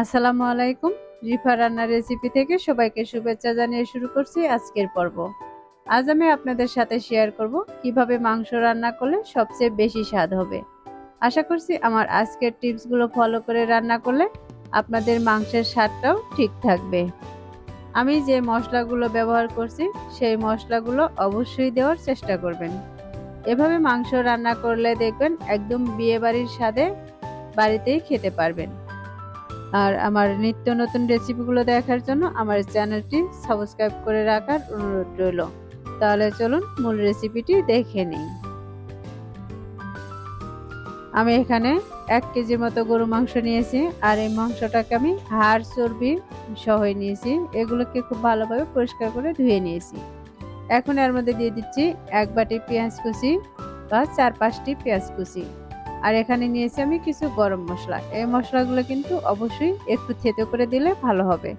আসসালামু আলাইকুম। রিফা রান্নার রেসিপি থেকে সবাইকে শুভেচ্ছা জানিয়ে শুরু করছি আজকের পর্ব। আজ আমি আপনাদের সাথে শেয়ার করব কীভাবে মাংস রান্না করলে সবচেয়ে বেশি স্বাদ হবে। আশা করছি আমার আজকের টিপসগুলো ফলো করে রান্না করলে আপনাদের মাংসের স্বাদটাও ঠিক থাকবে। আমি যে মশলাগুলো ব্যবহার করছি, সেই মশলাগুলো অবশ্যই দেওয়ার চেষ্টা করবেন। এভাবে মাংস রান্না করলে দেখবেন একদম বিয়েবাড়ির স্বাদে বাড়িতেই খেতে পারবেন। আর আমার নিত্য নতুন রেসিপিগুলো দেখার জন্য আমার চ্যানেলটি সাবস্ক্রাইব করে রাখার অনুরোধ রইল। তাহলে চলুন মূল রেসিপিটি দেখে নিই। আমি এখানে এক কেজির মতো গরু মাংস নিয়েছি আর এই মাংসটাকে আমি হাড় চর্বি সহ নিয়েছি। এগুলোকে খুব ভালোভাবে পরিষ্কার করে ধুয়ে নিয়েছি। এখন এর মধ্যে দিয়ে দিচ্ছি এক বাটি পেঁয়াজ কুচি বা চার পাঁচটি পেঁয়াজ কুচি। আর এখানে নিয়েছি আমি কিছু গরম মশলা। এই মশলাগুলো কিন্তু অবশ্যই একটু থেতো করে দিলে ভালো হবে।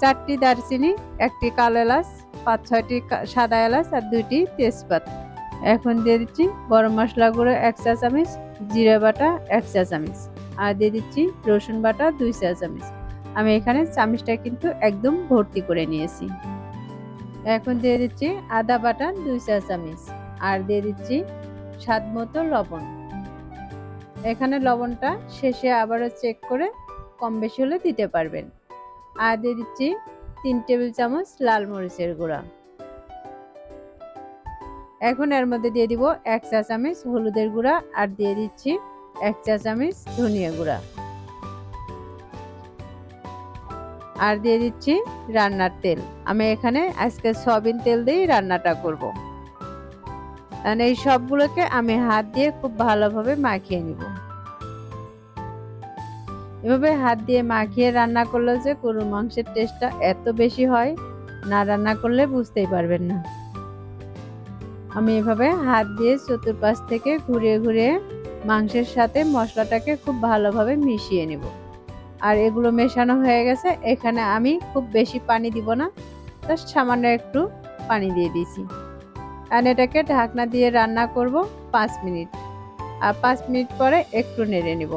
চারটি দারচিনি, একটি কালো এলাচ, পাঁচ, ছয়টি সাদা এলাচ আর দুইটি তেজপাত। এখন দিয়ে দিচ্ছি গরম মশলা গুঁড়ো এক চা চামচ, জিরে বাটা এক চা চামচ আর দিয়ে দিচ্ছি রসুন বাটা দুই চা চামচ। আমি এখানে চামচটা কিন্তু একদম ভর্তি করে নিয়েছি। এখন দিয়ে দিচ্ছি আদা বাটা দুই চা চামচ আর দিয়ে দিচ্ছি স্বাদ মতো লবণ। এখানে লবণটা শেষে আবারও চেক করে কম বেশি হলে দিতে পারবেন। আর দিয়ে দিচ্ছি তিন টেবিল চামচ লাল মরিচের গুঁড়া। এখন এর মধ্যে দিয়ে দিব এক চা চামচ হলুদের গুঁড়া আর দিয়ে দিচ্ছি এক চা চামচ ধনিয়া গুঁড়া। আর দিয়ে দিচ্ছি রান্নার তেল। আমি এখানে আজকে সয়াবিন তেল দিয়েই রান্নাটা করব। কারণ এই সবগুলোকে আমি হাত দিয়ে খুব ভালোভাবে মাখিয়ে নিব। এভাবে হাত দিয়ে মাখিয়ে রান্না করলে যে গরুর মাংসের টেস্টটা এত বেশি হয়, না রান্না করলে বুঝতেই পারবেন না। আমি এভাবে হাত দিয়ে চতুর্পাশ থেকে ঘুরিয়ে ঘুরিয়ে মাংসের সাথে মশলাটাকে খুব ভালোভাবে মিশিয়ে নিব। আর এগুলো মেশানো হয়ে গেছে, এখানে আমি খুব বেশি পানি দিব না, জাস্ট সামান্য একটু পানি দিয়ে দিয়েছি। আর এটাকে ঢাকনা দিয়ে রান্না করব পাঁচ মিনিট। আর পাঁচ মিনিট পরে একটু নেড়ে নিব।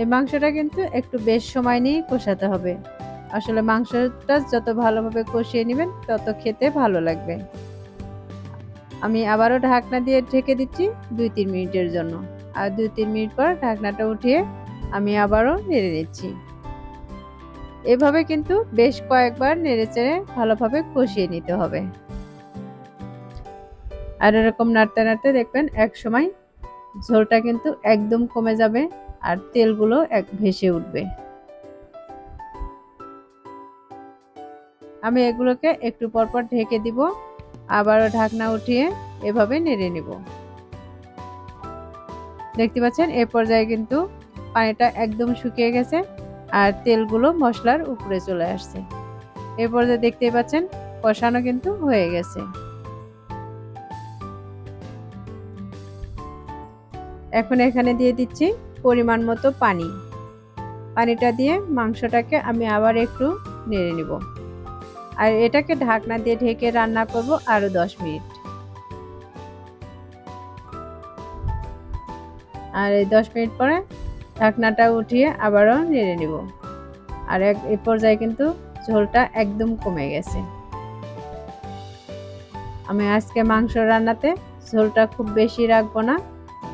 এই মাংসটা কিন্তু একটু বেশ সময় নিয়েই কষাতে হবে। আসলে মাংসটা যত ভালোভাবে কষিয়ে নেবেন, তত খেতে ভালো লাগবে। আমি আবারও ঢাকনা দিয়ে ঢেকে দিচ্ছি দুই তিন মিনিটের জন্য। আর দুই তিন মিনিট পর ঢাকনাটা উঠিয়ে আমি আবারও নেড়ে নিচ্ছি। এভাবে কিন্তু বেশ কয়েকবার নেড়ে চেড়ে ভালোভাবে কষিয়ে নিতে হবে। আর এরকম নাড়তে নাড়তে দেখবেন এক সময় ঝোলটা কিন্তু একদম কমে যাবে আর তেলগুলো এক ভেসে উঠবে। আমি এগুলোকে একটু পরপর ঢেকে দিব, আবারও ঢাকনা উঠিয়ে এভাবে নেড়ে নিব। দেখতে পাচ্ছেন এ পর্যায়ে কিন্তু পানিটা একদম শুকিয়ে গেছে। আর তেলগুলো মশলার উপরে চলে আসছে। এ পর্যায়ে দেখতেই পাচ্ছেন, কষানো কিন্তু হয়ে গেছে। এখন এখানে দিয়ে দিচ্ছি পরিমাণ মতো পানি। পানিটা দিয়ে মাংসটাকে আমি আবার একটু নেড়ে নিব। আর এটাকে ঢাকনা দিয়ে ঢেকে রান্না করব আরও দশ মিনিট। আর এই দশ মিনিট পরে ঢাকনাটা উঠিয়ে আবারও নেড়ে নিব। আর এক, এ পর্যায়ে কিন্তু ঝোলটা একদম কমে গেছে। আমি আজকে মাংস রান্নাতে ঝোলটা খুব বেশি রাখব না,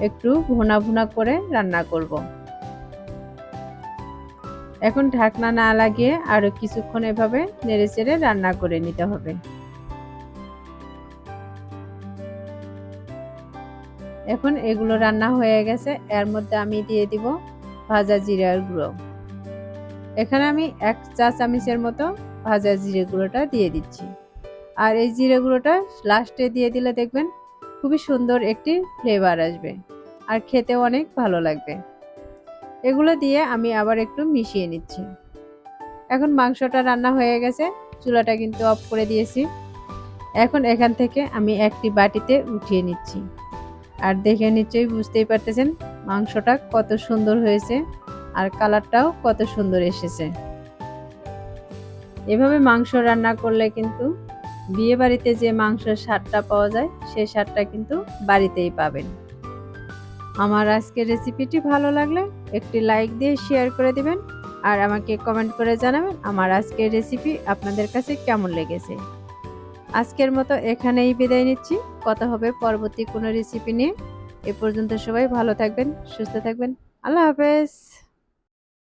একটু ভুনা ভুনা করে রান্না করব। এখন ঢাকনা না লাগিয়ে আরও কিছুক্ষণ এভাবে নেড়ে চেড়ে রান্না করে নিতে হবে। এখন এগুলো রান্না হয়ে গেছে। এর মধ্যে আমি দিয়ে দিব ভাজা জিরার গুঁড়ো। এখানে আমি এক চা চামচের মতো ভাজা জিরে গুঁড়োটা দিয়ে দিচ্ছি। আর এই জিরে গুঁড়োটা লাস্টে দিয়ে দিলে দেখবেন খুবই সুন্দর একটি ফ্লেভার আসবে আর খেতে অনেক ভালো লাগবে। এগুলো দিয়ে আমি আবার একটু মিশিয়ে নিচ্ছি। এখন মাংসটা রান্না হয়ে গেছে। চুলাটা কিন্তু অফ করে দিয়েছি। এখন এখান থেকে আমি একটি বাটিতে উঠিয়ে নিচ্ছি। আর দেখে নিশ্চয়ই বুঝতেই পারতেছেন মাংসটা কত সুন্দর হয়েছে আর কালারটাও কত সুন্দর এসেছে। এভাবে মাংস রান্না করলে কিন্তু বিয়ে বাড়িতে যে মাংসের স্বাদটা পাওয়া যায়, সেই স্বাদটা কিন্তু বাড়িতেই পাবেন। আমার আজকের রেসিপিটি ভালো লাগলে একটি লাইক দিয়ে শেয়ার করে দিবেন আর আমাকে কমেন্ট করে জানাবেন আমার আজকের রেসিপি আপনাদের কাছে কেমন লেগেছে। আজকের মতো এখানেই বিদায় নিচ্ছি। কথা হবে পরবর্তী কোনো রেসিপি নিয়ে। এ পর্যন্ত সবাই ভালো থাকবেন, সুস্থ থাকবেন। আল্লাহ হাফেজ।